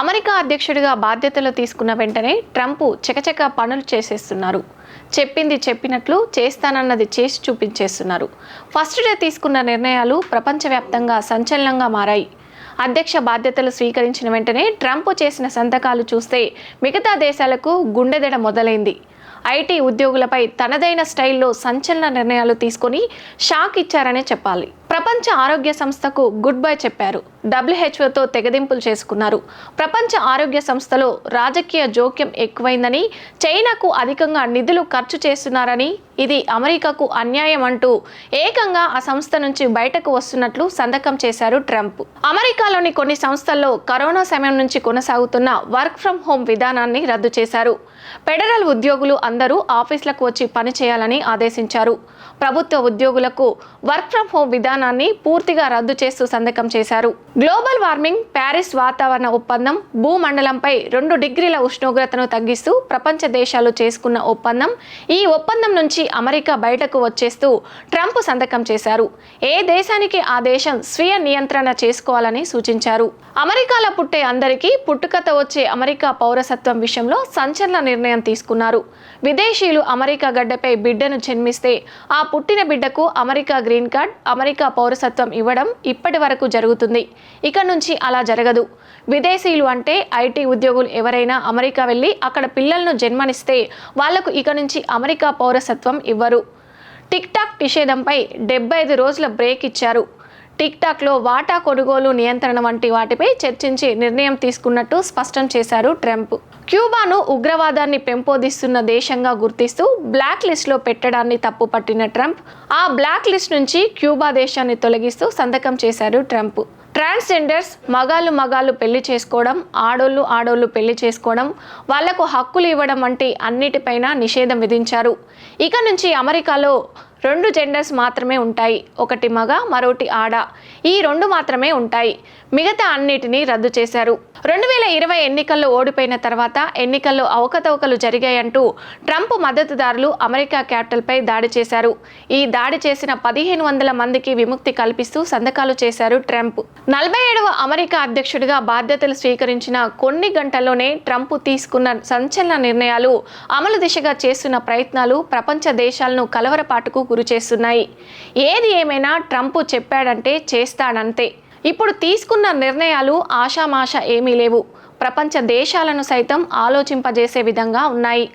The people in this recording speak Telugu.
అమెరికా అధ్యక్షుడిగా బాధ్యతలు తీసుకున్న వెంటనే ట్రంప్ చకచక పనులు చేసేస్తున్నారు. చెప్పింది చెప్పినట్లు చేస్తానన్నది చేసి చూపించేస్తున్నారు. ఫస్ట్ డే తీసుకున్న నిర్ణయాలు ప్రపంచవ్యాప్తంగా సంచలనంగా మారాయి. అధ్యక్ష బాధ్యతలు స్వీకరించిన వెంటనే ట్రంప్ చేసిన సంతకాలు చూస్తే మిగతా దేశాలకు గుండెదడ మొదలైంది. ఐటీ ఉద్యోగులపై తనదైన స్టైల్లో సంచలన నిర్ణయాలు తీసుకొని షాక్ ఇచ్చారనే చెప్పాలి. ప్రపంచ ఆరోగ్య సంస్థకు గుడ్ బై చెప్పారు. డబ్ల్యూహెచ్ఓతో తెగదింపులు చేసుకున్నారు. ప్రపంచ ఆరోగ్య సంస్థలో రాజకీయ జోక్యం ఎక్కువైందని చైనాకు అధికంగా నిధులు ఖర్చు చేస్తున్నారని ఇది అమెరికాకు అన్యాయం అంటూ ఏకంగా ఆ సంస్థ నుంచి బయటకు వస్తున్నట్లు సంతకం చేశారు ట్రంప్. అమెరికాలోని కొన్ని సంస్థల్లో కరోనా సమయం నుంచి కొనసాగుతున్న వర్క్ ఫ్రం హోమ్ విధానాన్ని రద్దు చేశారు. ఫెడరల్ ఉద్యోగులు అందరూ ఆఫీసులకు వచ్చి పని చేయాలని ఆదేశించారు. ప్రభుత్వ ఉద్యోగులకు వర్క్ ఫ్రం హోం విధానాన్ని పూర్తిగా రద్దు చేస్తూ సంతకం చేశారు. గ్లోబల్ వార్మింగ్ ప్యారిస్ వాతావరణ ఒప్పందం భూమండలంపై రెండు డిగ్రీల ఉష్ణోగ్రతను తగ్గిస్తూ ప్రపంచ దేశాలు చేసుకున్న ఒప్పందం ఈ ఒప్పందం నుంచి అమెరికా బయటకు వచ్చేస్తూ ట్రంప్ సంతకం చేశారు. ఏ దేశానికి ఆ దేశం స్వీయ నియంత్రణ చేసుకోవాలని సూచించారు. అమెరికాలో పుట్టే అందరికీ పుట్టుకతో వచ్చే అమెరికా పౌరసత్వం విషయంలో సంచలన నిర్ణయం తీసుకున్నారు. విదేశీయులు అమెరికా గడ్డపై బిడ్డను జన్మిస్తే ఆ పుట్టిన బిడ్డకు అమెరికా గ్రీన్ కార్డ్ అమెరికా పౌరసత్వం ఇవ్వడం ఇప్పటి వరకు జరుగుతుంది. ఇక నుంచి అలా జరగదు. విదేశీయులు అంటే ఐటీ ఉద్యోగులు ఎవరైనా అమెరికా వెళ్ళి అక్కడ పిల్లలను జన్మనిస్తే వాళ్ళకు ఇక నుంచి అమెరికా పౌరసత్వం ఇవ్వరు. టిక్ టాక్ నిషేధంపై డెబ్బై ఐదు రోజుల బ్రేక్ ఇచ్చారు. టిక్టాక్లో వాటా కొనుగోలు నియంత్రణ వంటి వాటిపై చర్చించి నిర్ణయం తీసుకున్నట్టు స్పష్టం చేశారు ట్రంప్. క్యూబాను ఉగ్రవాదాన్ని పెంపొందిస్తున్న దేశంగా గుర్తిస్తూ బ్లాక్ లిస్ట్లో పెట్టడాన్ని తప్పుపట్టిన ట్రంప్ ఆ బ్లాక్ లిస్ట్ నుంచి క్యూబా దేశాన్ని తొలగిస్తూ సంతకం చేశారు ట్రంప్. ట్రాన్స్జెండర్స్ మగాళ్ళు మగాళ్ళు పెళ్ళి చేసుకోవడం ఆడోళ్ళు ఆడోళ్ళు పెళ్ళి చేసుకోవడం వాళ్ళకు హక్కులు ఇవ్వడం వంటి అన్నిటిపైన నిషేధం విధించారు. ఇక నుంచి అమెరికాలో రెండు జెండర్స్ మాత్రమే ఉంటాయి. ఒకటి మగ మరొకటి ఆడ. ఈ రెండు మాత్రమే ఉంటాయి. మిగతా అన్నిటినీ రద్దు చేశారు. రెండు వేల ఇరవై ఎన్నికల్లో ఓడిపోయిన తర్వాత ఎన్నికల్లో అవకతవకలు జరిగాయంటూ ట్రంప్ మద్దతుదారులు అమెరికా క్యాపిటల్పై దాడి చేశారు. ఈ దాడి చేసిన పదిహేను వందల మందికి విముక్తి కల్పిస్తూ సంతకాలు చేశారు ట్రంప్. నలభై ఏడవ అమెరికా అధ్యక్షుడిగా బాధ్యతలు స్వీకరించిన కొన్ని గంటల్లోనే ట్రంప్ తీసుకున్న సంచలన నిర్ణయాలు అమలు దిశగా చేస్తున్న ప్రయత్నాలు ప్రపంచ దేశాలను కలవరపాటుకు గురిచేస్తున్నాయి. ఏది ఏమైనా ట్రంప్ చెప్పాడంటే చేస్తాడంతే. ఇప్పుడు తీసుకున్న నిర్ణయాలు ఆషామాష ఏమీ లేవు. ప్రపంచ దేశాలను సైతం ఆలోచింపజేసే విధంగా ఉన్నాయి.